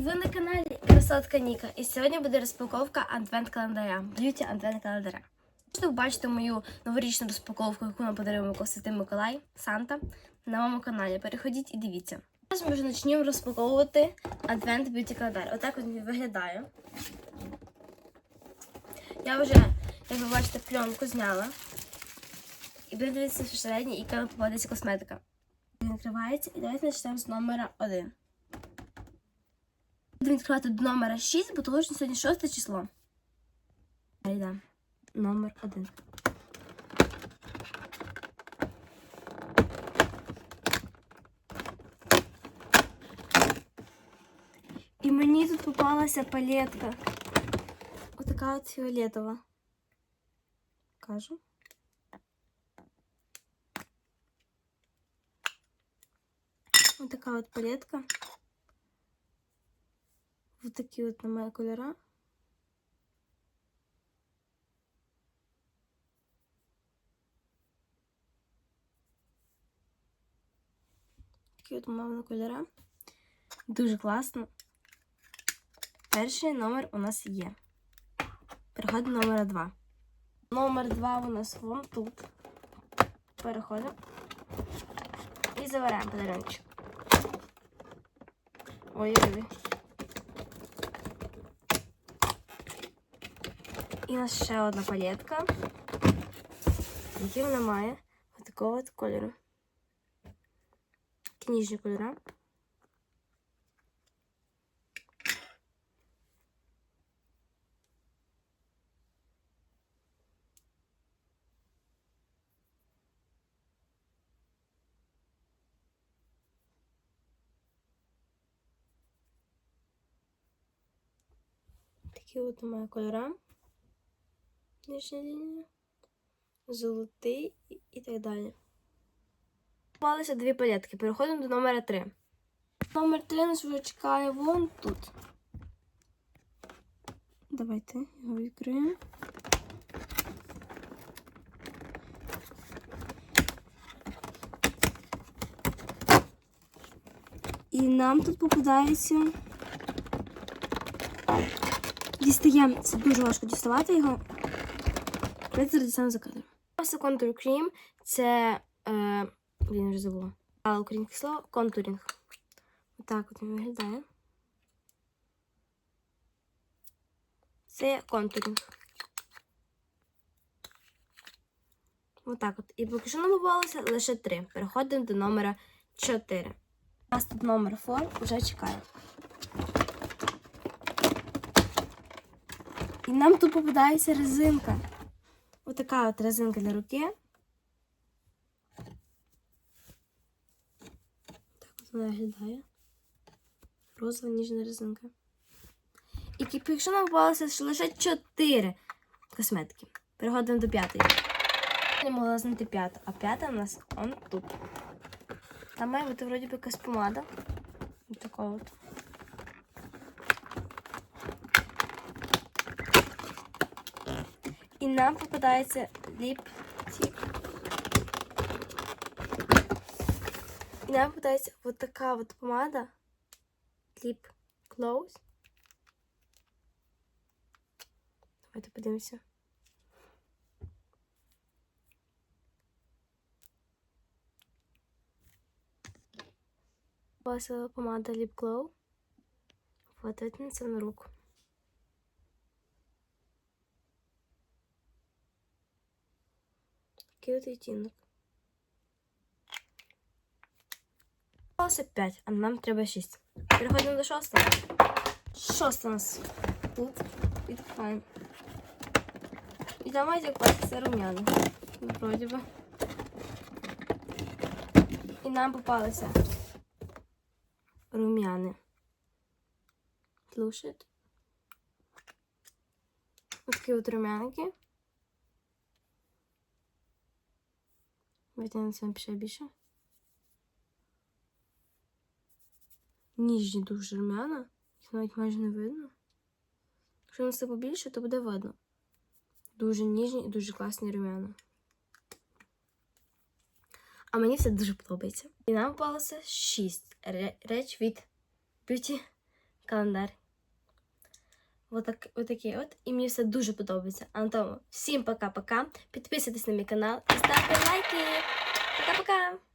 ви на каналі Красотка Ніка. І сьогодні буде розпаковка адвент-календаря, б'юті адвент-календаря. Можете побачити мою новорічну розпаковку, яку нам подарував Микола Святий Миколай Санта на моєму каналі. Переходіть і дивіться. Зараз ми вже почнемо розпаковувати адвент б'юті календар. Отак він виглядає. Я вже, як ви бачите, пленку зняла. І буде дивитися всередині, яка попадеться косметика. Він відкривається і давайте почнемо з номера 1. Будемо відкривати до номера 6, бо того що сьогодні 6 число. Йде. Номер 1. І мені тут попалася палетка. Отака от фіолетова. Кажу. Вот такая вот палетка. Вот такие вот на кольора. Такі от мамні кольора. Дуже класно. Перший номер у нас є. Переходимо номера 2. Номер 2 у нас вон тут. Переходимо. І забираємо подарунчик. Ой, І у нас ще одна палетка, яка вона має ось такого от кольору. Книжні кольори. Такі от мене кольора. Нижня лінія. Золотий і, так далі. Попалися дві палетки. Переходимо до номера 3. Номер 3 нас чекає вон тут. Давайте його відкриємо. І нам тут попадається Дістаємо. Це дуже важко діставати його. Зараз дістану за кадром. Ось контур крім. Це. Е, блін, вже забула. Але українське слово контурінг. Отак от він виглядає. Це контурінг. Отак от. І поки що нам лише три. Переходимо до номера 4. У нас тут номер 4 вже чекає. І нам тут попадається резинка. Отака от резинка для руки. Так от вона виглядає. Розова ніжна резинка. І якщо нам попалося ще лише 4 косметики. Переходимо до п'ятої. Не могла знайти п'яту, а п'ята у нас он тут. Там має бути вроді би якась помада. Ось така от. І нам попадається ліп-тіп. І нам попадається вот така от помада. Ліп Close. Давайте подивимося. Попалася помада Lip Glow. Вот, это на на руку. Такий от відтінок. Попалося 5, а нам треба 6. Переходимо до шостого. Шосте у нас тут. Відкриваємо. І класиться рум'яна. Ну, Вроді би. І нам попалися рум'яни. Слушать. Ось такі от рум'янки. Витягнеться ще більше. Ніжні дуже рум'яна. Їх навіть майже не видно. Якщо нанести побільше, то буде видно. Дуже ніжні і дуже класні рум'яна. А мені все дуже подобається. І нам попалося 6 реч від Beauty календар. Отак, отакий от. І мені все дуже подобається. А на тому всім пока-пока. Підписуйтесь на мій канал і ставте лайки. Пока-пока!